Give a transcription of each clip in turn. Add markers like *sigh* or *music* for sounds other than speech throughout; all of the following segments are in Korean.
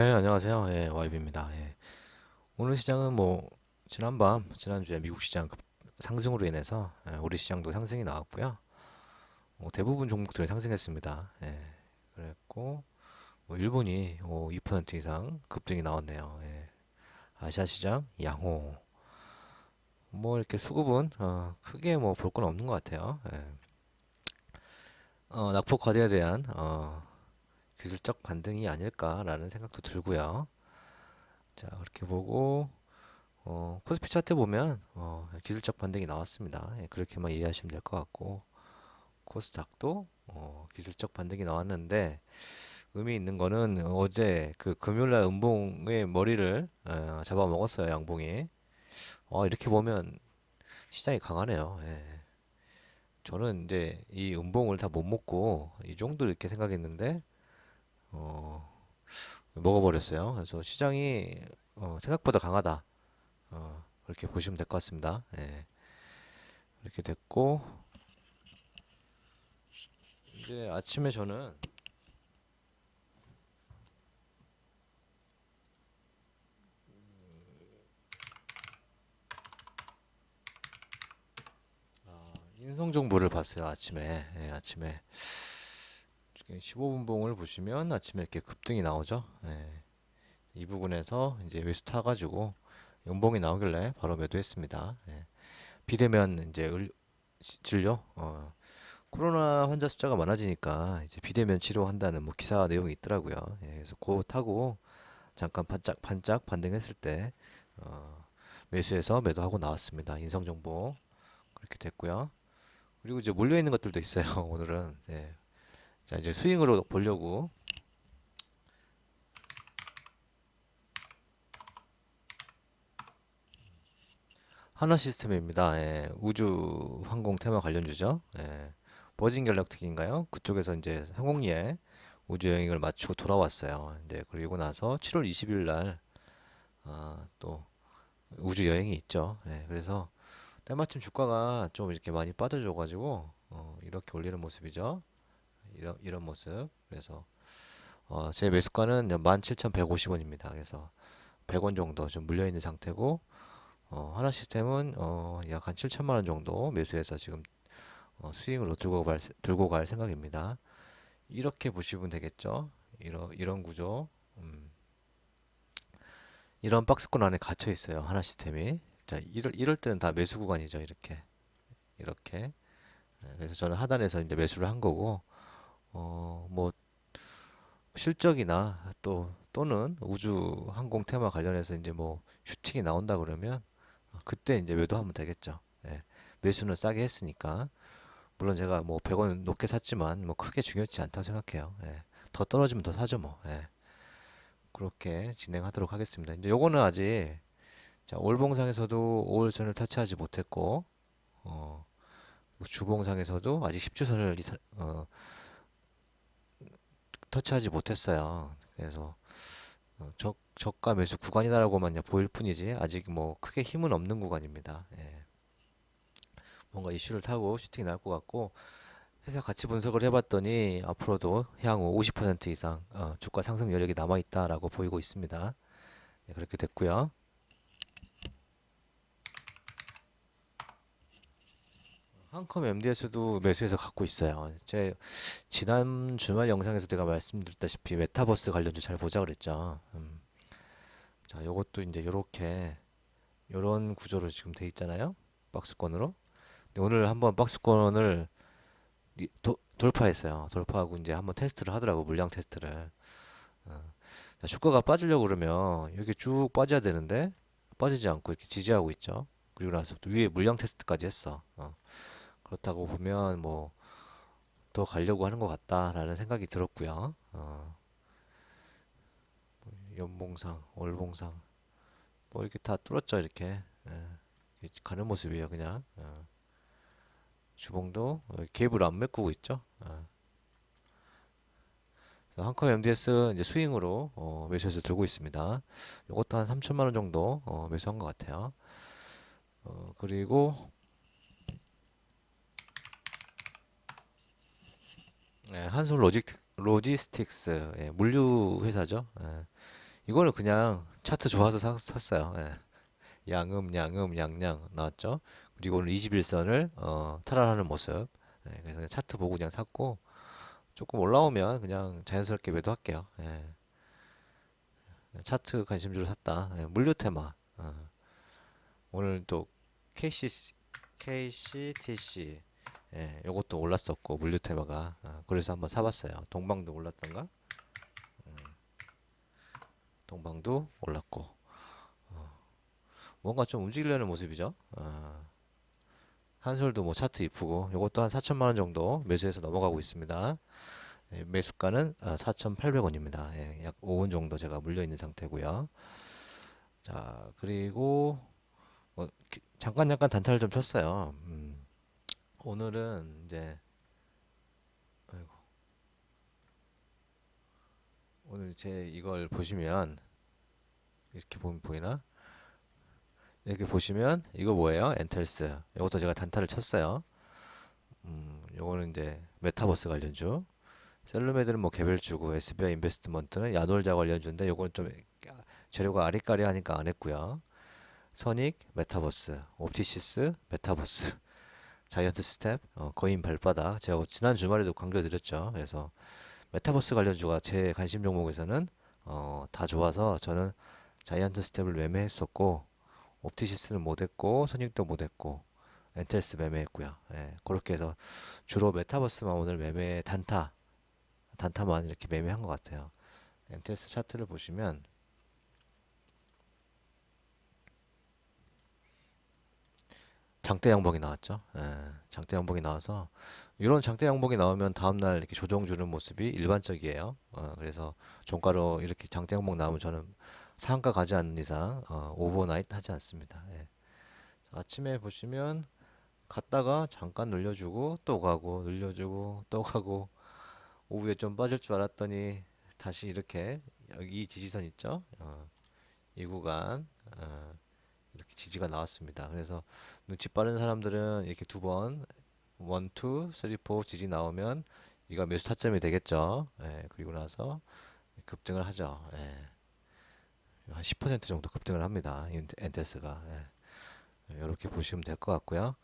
네, 안녕하세요. 예, YB입니다. 예. 오늘 시장은 뭐 지난밤, 지난주에 미국 시장 급 상승으로 인해서 예, 우리 시장도 상승이 나왔고요. 뭐 대부분 종목들이 상승했습니다. 예, 그랬고 뭐 일본이 어, 2% 이상 급등이 나왔네요. 예. 아시아 시장 양호. 뭐 이렇게 수급은 어, 크게 뭐 볼 건 없는 것 같아요. 예. 어, 낙폭 과대에 대한 어, 기술적 반등이 아닐까라는 생각도 들고요. 자, 그렇게 보고 어, 코스피 차트 보면 어, 기술적 반등이 나왔습니다. 예, 그렇게만 이해하시면 될 것 같고 코스닥도 어, 기술적 반등이 나왔는데 의미 있는 거는 어제 그 금요일날 음봉의 머리를 어, 잡아먹었어요, 양봉이. 어, 이렇게 보면 시장이 강하네요. 예. 저는 이제 이 음봉을 다 못 먹고 이 정도 이렇게 생각했는데 어, 먹어버렸어요. 그래서 시장이 어, 생각보다 강하다. 어, 그렇게 보시면 될 것 같습니다. 예. 이렇게 됐고 이제 아침에 저는 인성 정보를 봤어요. 아침에 예, 아침에 15분 봉을 보시면 아침에 이렇게 급등이 나오죠. 예. 이 부분에서 이제 매수 타가지고 연봉이 나오길래 바로 매도했습니다. 예. 비대면 이제 을, 시- 진료 어, 코로나 환자 숫자가 많아지니까 이제 비대면 치료한다는 뭐 기사 내용이 있더라고요. 예, 그래서 그거 타고 잠깐 반짝 반짝 반등했을 때 어, 매수해서 매도하고 나왔습니다. 인성 정보 그렇게 됐고요. 그리고 이제 몰려 있는 것들도 있어요. *laughs* 오늘은 예. 자 이제 스윙으로 보려고 하나 시스템입니다. 예, 우주 항공 테마 관련주죠. 예, 버진 갤럭틱인가요? 그쪽에서 이제 항공리에 우주 여행을 마치고 돌아왔어요. 이제 그리고 나서 7월 20일 날 아, 또 우주 여행이 있죠. 예, 그래서 때마침 주가가 좀 이렇게 많이 빠져줘가지고 어, 이렇게 올리는 모습이죠. 이런 이런 모습. 그래서 어, 제 매수가는 17,150원입니다. 그래서 100원 정도 좀 물려 있는 상태고 어, 하나 시스템은 어, 약 한 7천만 원 정도 매수해서 지금 어, 스윙으로 들고 갈, 들고 갈 생각입니다. 이렇게 보시면 되겠죠. 이런 이런 구조. 음, 이런 박스권 안에 갇혀 있어요. 하나 시스템이. 자, 이럴 이럴 때는 다 매수 구간이죠. 이렇게. 이렇게. 예, 그래서 저는 하단에서 이제 매수를 한 거고 어, 뭐 실적이나 또 또는 우주 항공 테마 관련해서 이제 뭐 슈팅이 나온다 그러면 그때 이제 매도하면 되겠죠. 예. 매수는 싸게 했으니까. 물론 제가 뭐 100원 높게 샀지만 뭐 크게 중요치 않다고 생각해요. 예. 더 떨어지면 더 사죠 뭐. 예. 그렇게 진행하도록 하겠습니다. 이제 요거는 아직 자, 올봉상에서도 5월선을 터치하지 못했고 어, 주봉상에서도 아직 10주선을 이사, 어, 터치하지 못했어요. 그래서 어, 저, 저가 매수 구간이다라고만 보일 뿐이지 아직 뭐 크게 힘은 없는 구간입니다. 예. 뭔가 이슈를 타고 슈팅이 나올 것 같고 회사 같이 분석을 해봤더니 앞으로도 향후 50% 이상 어, 주가 상승 여력이 남아 있다라고 보이고 있습니다. 예, 그렇게 됐고요. 한컴 MDS도 매수해서 갖고 있어요. 제 지난 주말 영상에서 제가 말씀드렸다시피 메타버스 관련주 잘 보자 그랬죠. 음. 자, 요것도 이제 요렇게 요런 구조로 지금 돼 있잖아요. 박스권으로. 근데 오늘 한번 박스권을 이- 도, 돌파했어요. 돌파하고 이제 한번 테스트를 하더라고 물량 테스트를. 어. 자, 주가가 빠지려고 그러면 이렇게 쭉 빠져야 되는데 빠지지 않고 이렇게 지지하고 있죠. 그리고 나서 또 위에 물량 테스트까지 했어. 어. 그렇다고 보면 뭐 더 가려고 하는 것 같다라는 생각이 들었고요. 어. 연봉상, 월봉상 뭐 이렇게 다 뚫었죠 이렇게 예. 가는 모습이에요 그냥 어. 주봉도 어, 갭을 안 메꾸고 있죠. 어. 그래서 한컴 MDS 이제 스윙으로 어, 매수해서 들고 있습니다. 이것도 한 3천만 원 정도 어, 매수한 것 같아요. 어, 그리고 예, 한솔 로직, 로지스틱스 예, 물류 회사죠. 예, 이거는 그냥 차트 좋아서 사- 샀어요. 예. 양음, 양음, 양양 나왔죠. 그리고 오늘 21선을 어, 탈환하는 모습. 예, 그래서 차트 보고 그냥 샀고 조금 올라오면 그냥 자연스럽게 매도할게요. 예. 차트 관심주로 샀다. 예, 물류 테마. 어. 오늘 또 KC, KCTC 예, 요것도 올랐었고 물류 테마가 어, 그래서 한번 사봤어요. 동방도 올랐던가? 동방도 올랐고 뭔가 좀 움직이려는 모습이죠. 어, 한솔도 뭐 차트 이쁘고 요것도 한 4천만 원 정도 매수해서 넘어가고 있습니다. 예, 매수가는 4,800원입니다. 예, 약 5원 정도 제가 물려 있는 상태고요. 자, 그리고 뭐 기- 잠깐 잠깐 단타를 좀 쳤어요. 음, 오늘은 이제 아이고, 오늘 제 이걸 보시면 이렇게 보면 보이나? 이렇게 보시면 이거 뭐예요? 엔텔스. 이것도 제가 단타를 쳤어요. 음, 요거는 이제 메타버스 관련주. 셀루메드는 뭐 개별주고 SBI 인베스트먼트는 야놀자 관련주인데 요거는 좀 재료가 아리까리 하니까 안 했고요. 선익 메타버스, 옵티시스 메타버스, 자이언트 스텝, 어, 거인 발바닥. 제가 지난 주말에도 강조드렸죠. 그래서 메타버스 관련주가 제 관심 종목에서는 어, 다 좋아서 저는 자이언트 스텝을 매매했었고 옵티시스는 못했고 선익도 못했고 엔텔스 매매했고요. 예, 그렇게 해서 주로 메타버스만 오늘 매매 단타 단타만 이렇게 매매한 것 같아요. 엔텔스 차트를 보시면 장대 양봉이 나왔죠. 예, 장대 양봉이 나와서 이런 장대 양봉이 나오면 다음날 이렇게 조정 주는 모습이 일반적이에요. 어, 그래서 종가로 이렇게 장대 양봉 나오면 저는 상가 가지 않는 이상 어, 오버나잇 하지 않습니다. 예. 아침에 보시면 갔다가 잠깐 눌려주고 또 가고 눌려주고 또 가고 오후에 좀 빠질 줄 알았더니 다시 이렇게 여기 이 지지선 있죠? 어, 이 구간 어, 이렇게 지지가 나왔습니다. 그래서 눈치 빠른 사람들은 이렇게 두 번, 원, 투, 쓰리, 포 지지 나오면 이거 매수 타점이 되겠죠. 예, 그리고 나서 급등을 하죠. 예, 한 10% 정도 급등을 합니다. 엔테스가. 예, 이렇게 보시면 될 것 같고요.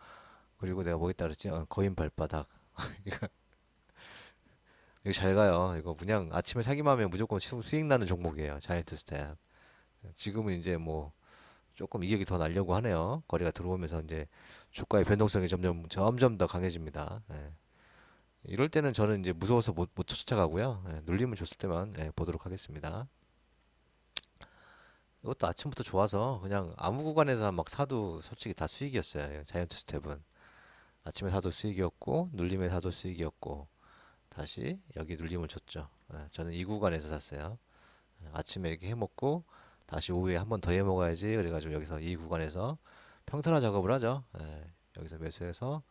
그리고 내가 뭐 있다 그랬지? 어, 거인 발바닥. *laughs* 이거 잘 가요. 이거 그냥 아침에 사기만 하면 무조건 수- 수익 나는 종목이에요. 자이언트 스텝. 지금은 이제 뭐 조금 이격이 더 나려고 하네요. 거리가 들어오면서 이제 주가의 변동성이 점점 점점 더 강해집니다. 예. 이럴 때는 저는 이제 무서워서 못, 못 쫓아가고요. 예, 눌림을 줬을 때만 예, 보도록 하겠습니다. 이것도 아침부터 좋아서 그냥 아무 구간에서 막 사도 솔직히 다 수익이었어요. 자이언트 스텝은 아침에 사도 수익이었고 눌림에 사도 수익이었고 다시 여기 눌림을 줬죠. 예, 저는 이 구간에서 샀어요. 예, 아침에 이렇게 해먹고 다시 오후에 한 번 더 해먹어야지. 그래가지고 여기서 이 구간에서 평탄화 작업을 하죠. 예, 여기서 매수해서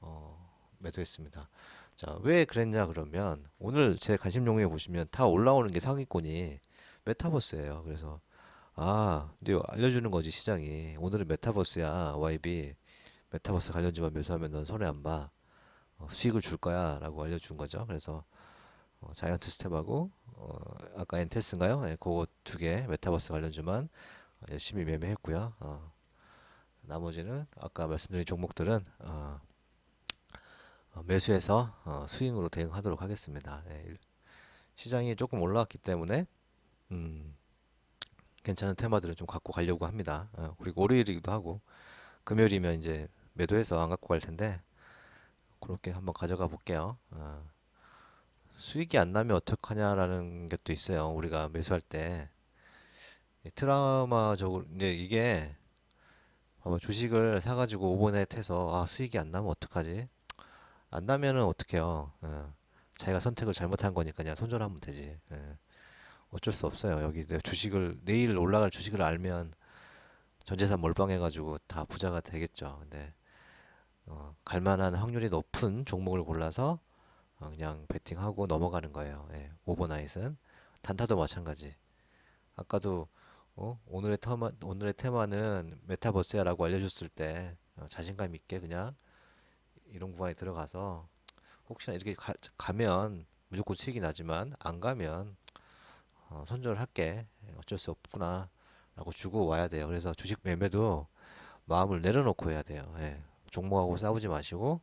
어, 매도했습니다. 자, 왜 그랬냐 그러면 오늘 제 관심 종목에 보시면 다 올라오는 게 상위권이 메타버스예요. 그래서 아, 근데 알려주는 거지 시장이 오늘은 메타버스야 YB 메타버스 관련주만 매수하면 넌 손해 안 봐. 어, 수익을 줄 거야 라고 알려준 거죠. 그래서 어, 자이언트 스텝하고 어, 아까 엔테스인가요? 예, 그거 두 개 메타버스 관련주만 어, 열심히 매매했고요. 어, 나머지는 아까 말씀드린 종목들은 어, 어, 매수해서 어, 스윙으로 대응하도록 하겠습니다. 예, 일- 시장이 조금 올라왔기 때문에 음, 괜찮은 테마들을 좀 갖고 가려고 합니다. 어, 그리고 월요일이기도 하고 금요일이면 이제 매도해서 안 갖고 갈 텐데 그렇게 한번 가져가 볼게요. 어, 수익이 안 나면 어떡하냐라는 것도 있어요. 우리가 매수할 때이 트라우마적으로 이제 이게 봐봐 주식을 사가지고 오버넷 해서 아 수익이 안 나면 어떡하지? 안 나면은 어떡해요? 어, 자기가 선택을 잘못한 거니까 그냥 손절하면 되지. 예. 어쩔 수 없어요. 여기 주식을 내일 올라갈 주식을 알면 전재산 몰빵해가지고 다 부자가 되겠죠. 근데 어, 갈만한 확률이 높은 종목을 골라서 어, 그냥 베팅하고 넘어가는 거예요. 예, 오버나잇은 단타도 마찬가지. 아까도 어, 오늘의 테마 오늘의 테마는 메타버스야라고 알려줬을 때 어, 자신감 있게 그냥 이런 구간에 들어가서 혹시나 이렇게 가, 가면 무조건 수익이 나지만 안 가면 어, 손절할게. 어쩔 수 없구나. 라고 주고 와야 돼요. 그래서 주식 매매도 마음을 내려놓고 해야 돼요. 예. 종목하고 싸우지 마시고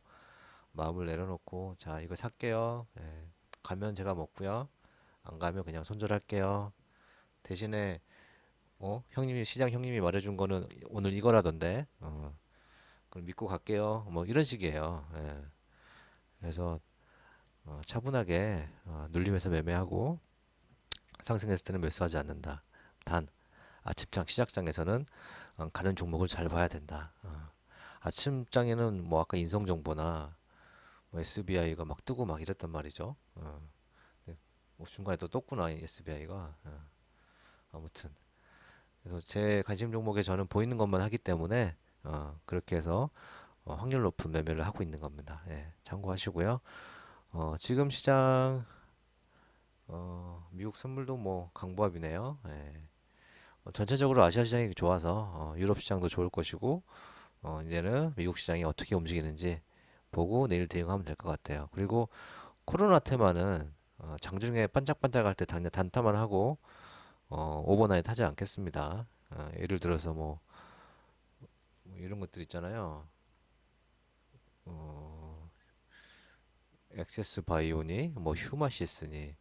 마음을 내려놓고 자 이거 살게요. 예. 가면 제가 먹고요. 안 가면 그냥 손절할게요. 대신에 어 형님이 시장 형님이 말해준 거는 오늘 이거라던데 어, 그럼 믿고 갈게요. 뭐 이런 식이에요. 예. 그래서 어, 차분하게 어, 눌림에서 매매하고 상승했을 때는 매수하지 않는다. 단 아침장 시작장에서는 어, 가는 종목을 잘 봐야 된다. 어, 아침장에는 뭐 아까 인성 정보나 뭐 SBI가 막 뜨고 막 이랬단 말이죠. 어, 뭐 중간에 또 떴구나 SBI가. 어, 아무튼 그래서 제 관심 종목에 저는 보이는 것만 하기 때문에 어, 그렇게 해서 어, 확률 높은 매매를 하고 있는 겁니다. 예, 참고하시고요. 어, 지금 시장 어, 미국 선물도 뭐 강보합이네요. 예. 어, 전체적으로 아시아 시장이 좋아서 어, 유럽 시장도 좋을 것이고 어, 이제는 미국 시장이 어떻게 움직이는지 보고 내일 대응하면 될 것 같아요. 그리고 코로나 테마는 어, 장중에 반짝반짝할 때 당장 단타만 하고 어, 오버나잇 하지 않겠습니다. 어, 예를 들어서 뭐, 뭐 이런 것들 있잖아요. 어, 액세스 바이오니, 뭐 휴마시스니,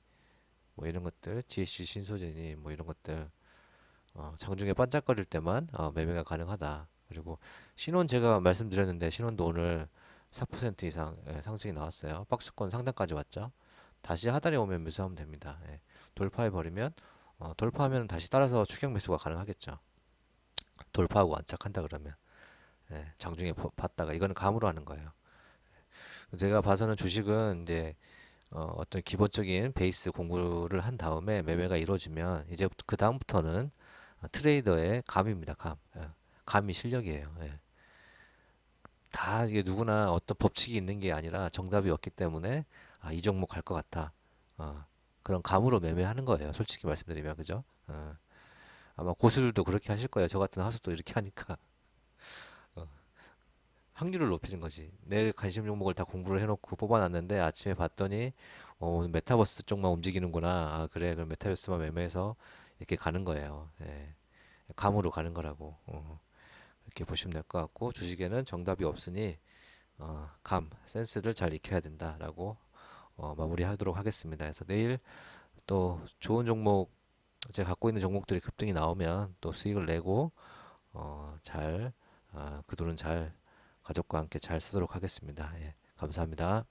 뭐 이런 것들, GC 신소재니, 뭐 이런 것들 어, 장중에 반짝거릴 때만 어, 매매가 가능하다. 그리고 신원 제가 말씀드렸는데 신원도 오늘 4% 이상 예, 상승이 나왔어요. 박스권 상단까지 왔죠. 다시 하단에 오면 매수하면 됩니다. 예, 돌파해 버리면 어, 돌파하면 다시 따라서 추격 매수가 가능하겠죠. 돌파하고 안착한다 그러면 예, 장중에 보- 봤다가 이거는 감으로 하는 거예요. 제가 봐서는 주식은 이제 어, 어떤 기본적인 베이스 공부를 한 다음에 매매가 이루어지면 이제 그 다음부터는 어, 트레이더의 감입니다. 감. 예. 감이 실력이에요. 예. 다 이게 누구나 어떤 법칙이 있는 게 아니라 정답이 없기 때문에 아, 이 종목 갈 것 같다. 어, 그런 감으로 매매하는 거예요. 솔직히 말씀드리면 그죠? 어, 아마 고수들도 그렇게 하실 거예요. 저 같은 하수도 이렇게 하니까 *laughs* 어, 확률을 높이는 거지. 내 관심 종목을 다 공부를 해놓고 뽑아놨는데 아침에 봤더니 어, 오늘 메타버스 쪽만 움직이는구나. 아, 그래. 그럼 메타버스만 매매해서 이렇게 가는 거예요. 예. 감으로 가는 거라고. 어, 이렇게 보시면 될 것 같고 주식에는 정답이 없으니 어, 감, 센스를 잘 익혀야 된다라고 어, 마무리하도록 하겠습니다. 그래서 내일 또 좋은 종목 제가 갖고 있는 종목들이 급등이 나오면 또 수익을 내고 어, 잘, 아, 그 돈은 잘 가족과 함께 잘 쓰도록 하겠습니다. 예, 감사합니다.